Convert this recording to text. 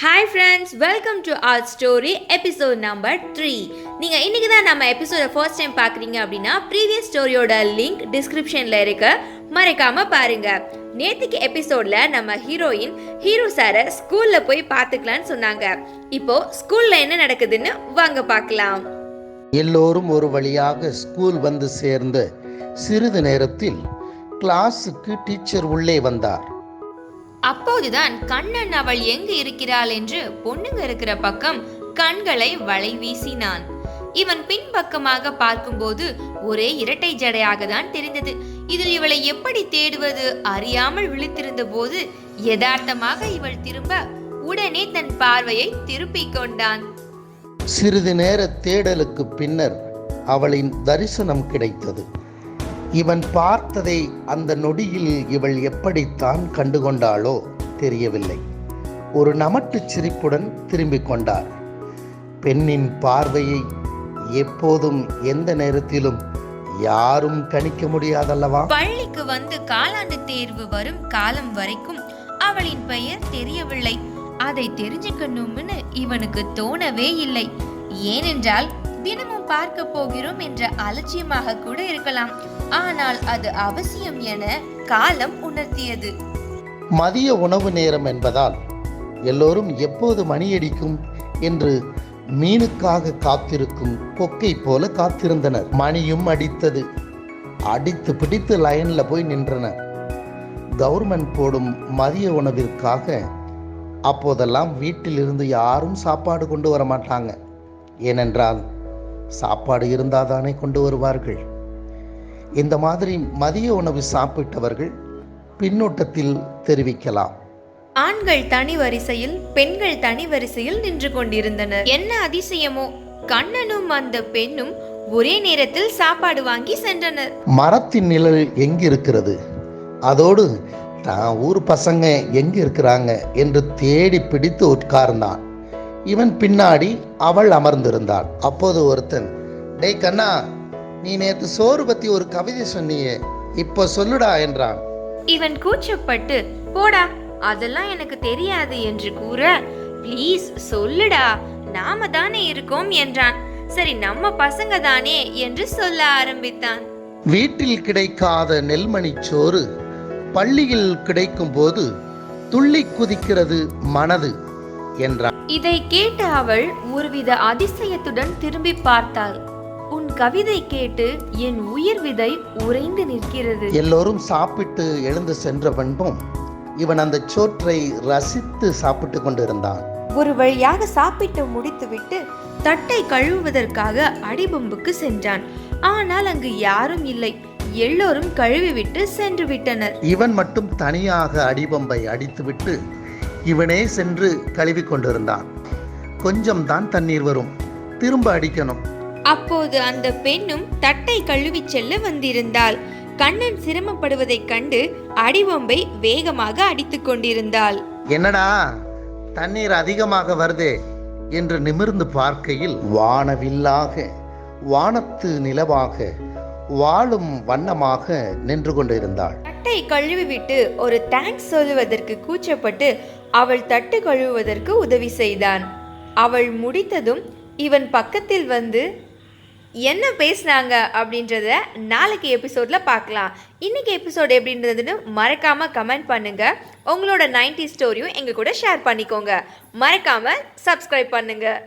Hi friends welcome to our story episode number three நீங்கள் இன்றைக்கி தான் நம்ம எபிசோட ஃபர்ஸ்ட் டைம் பார்க்குறீங்க அப்படின்னா ப்ரீவியஸ் ஸ்டோரியோட லிங்க் டிஸ்கிரிப்ஷனில் இருக்க. மறக்காமல் பாருங்கள் நேற்றுக்கு எபிசோடில் நம்ம ஹீரோயின் ஹீரோ சாரை ஸ்கூலில் போய் பார்த்துக்கலான்னு சொன்னாங்க. இப்போ ஸ்கூலில் என்ன நடக்குதுன்னு வாங்க பார்க்கலாம். எல்லோரும் ஒரு வழியாக ஸ்கூல் வந்து சேர்ந்து சிறிது நேரத்தில் கிளாஸுக்கு டீச்சர் உள்ளே வந்தார். அப்போதுதான் கண்ணன் அவள் எங்கு இருக்கிறாள் என்று பொண்ணுங்க இருக்கிற பக்கம் கண்களை வளை வீசினான். இவன் பின்பக்கமாக பார்க்கும்போது ஒரே இரட்டை ஜடையாக தான் தெரிந்தது. இதில் இவளை எப்படி தேடுவது அறியாமல் விழித்திருந்த போது யதார்த்தமாக இவள் திரும்ப உடனே தன் பார்வையை திருப்பிக் கொண்டான். சிறிது நேர தேடலுக்கு பின்னர் அவளின் தரிசனம் கிடைத்தது. இவன் பார்த்ததை அந்த நொடியில் இவள் எப்படித்தான் கண்டுகொண்டாளோ தெரியவில்லை. ஒரு நமட்டுச் சிரிப்புடன் திரும்பிக் கொண்டார் பெண்ணின் பார்வையை எப்போதும் எந்த நேரத்திலும் யாரும் கணிக்க முடியாதல்லவா? பள்ளிக்கு வந்து காலாண்டு தேர்வு வரும் காலம் வரைக்கும் அவளின் பெயர் தெரியவில்லை. அதை தெரிஞ்சுக்கணும்னு இவனுக்கு தோணவே இல்லை. ஏனென்றால் தினமும் பார்க்க போகிறோம் என்ற அலட்சியமாக கூட இருக்கலாம். ஆனால் அது அவசியம் என காலம் உணர்த்தியது. மதிய உணவு நேரம் என்பதால் எல்லோரும் எப்போது மணியடிக்கும் என்று மீனுக்காக காத்திருக்கும் கொக்கை போல காத்திருந்தனர். மணியும் அடித்தது. அடித்து பிடித்து லைன்ல போய் நின்றனர். கவர்மெண்ட் போடும் மதிய உணவிற்காக அப்போதெல்லாம் வீட்டிலிருந்து யாரும் சாப்பாடு கொண்டு வர மாட்டாங்க ஏனென்றால் சாப்பாடு இருந்தால் தானே கொண்டு வருவார்கள். இந்த மாதிரி மதிய உணவு சாப்பிட்டவர்கள் பின்னூட்டத்தில் தெரிவிக்கலாம். ஆண்கள் தனி வரிசையில் பெண்கள் தனி வரிசையில் நின்று கொண்டிருந்தனர். என்ன அதிசயமோ கண்ணனும் அந்த பெண்ணும் ஒரே நேரத்தில் சாப்பாடு வாங்கி சென்றனர். மரத்தின் நிழல் எங்க இருக்கிறது அதோடு தான் ஊர் பசங்க எங்க இருக்கிறாங்க என்று தேடி பிடித்து உட்கார்ந்தான். இவன் பின்னாடி அவள் அமர்ந்திருந்தாள். அப்போது ஒருத்தன் டேய் கண்ணா நீ நேத்து சோறு பத்தி ஒரு கவிதை சொன்னியே இப்போ சொல்லுடா என்றான். இவன் கூச்சப்பட்டு போடா அதெல்லாம் எனக்கு தெரியாது என்று கூற ப்ளீஸ் சொல்லுடா நாம தானே இருக்கோம் என்றான். சரி நம்ம பசங்க தானே என்று சொல்ல ஆரம்பித்தான். வீட்டில் கிடைக்காத நெல்மணி சோறு பள்ளியில் கிடைக்கும் போது துள்ளி குதிக்கிறது மனது என்றான். இதை கேட்ட அவள் ஒருவித அதிசயத்துடன் திரும்பி பார்த்தாள். கவிதை கேட்டு என் உயிர் விதை உறைந்து நிற்கிறது. எல்லோரும் சாப்பிட்டு எழுந்து சென்ற பின்பும் இவன் அந்த சோற்றை ரசித்து சாப்பிட்டு கொண்டிருந்தான். ஒரு வழியாக சாப்பிட்டு முடித்துவிட்டு தட்டை கழுவுவதற்காக அடிபம்புக்கு சென்றான். ஆனால் அங்கு யாரும் இல்லை. எல்லோரும் கழுவிவிட்டு சென்று விட்டனர். இவன் மட்டும் தனியாக அடிபம்பை அடித்துவிட்டு இவனே சென்று கழுவி கொண்டிருந்தான். கொஞ்சம் தான் தண்ணீர் வரும். திரும்ப அடிக்கணும். அப்போது அந்த பெண்ணும் தட்டை கழுவி செல்ல வந்திருந்தாள். கண்ணன் சிரமப்படுவதைக் கண்டு அடிபம்பை வேகமாக அடித்துக் கொண்டிருந்தாள். என்னடா தண்ணீர் அதிகமாக வருதே என்று நிமிர்ந்து பார்க்கையில் வானவில்லாக வானத்து நிலவாக வாழும் வண்ணமாக நின்று கொண்டிருந்தாள். தட்டை கழுவிவிட்டு ஒரு தேங்க்ஸ் சொல்லுவதற்கு கூச்சப்பட்டு அவள் தட்டு கழுவுவதற்கு உதவி செய்தான். அவள் முடித்ததும் இவன் பக்கத்தில் வந்து என்ன பேசுனாங்க அப்படின்றத நாளைக்கு எபிசோடில் பார்க்கலாம். இன்னைக்கு எபிசோடு எப்படின்றதுன்னு மறக்காமல் கமெண்ட் பண்ணுங்க. உங்களோட 90 ஸ்டோரியும் எங்கள் கூட ஷேர் பண்ணிக்கோங்க. மறக்காமல் சப்ஸ்கிரைப் பண்ணுங்கள்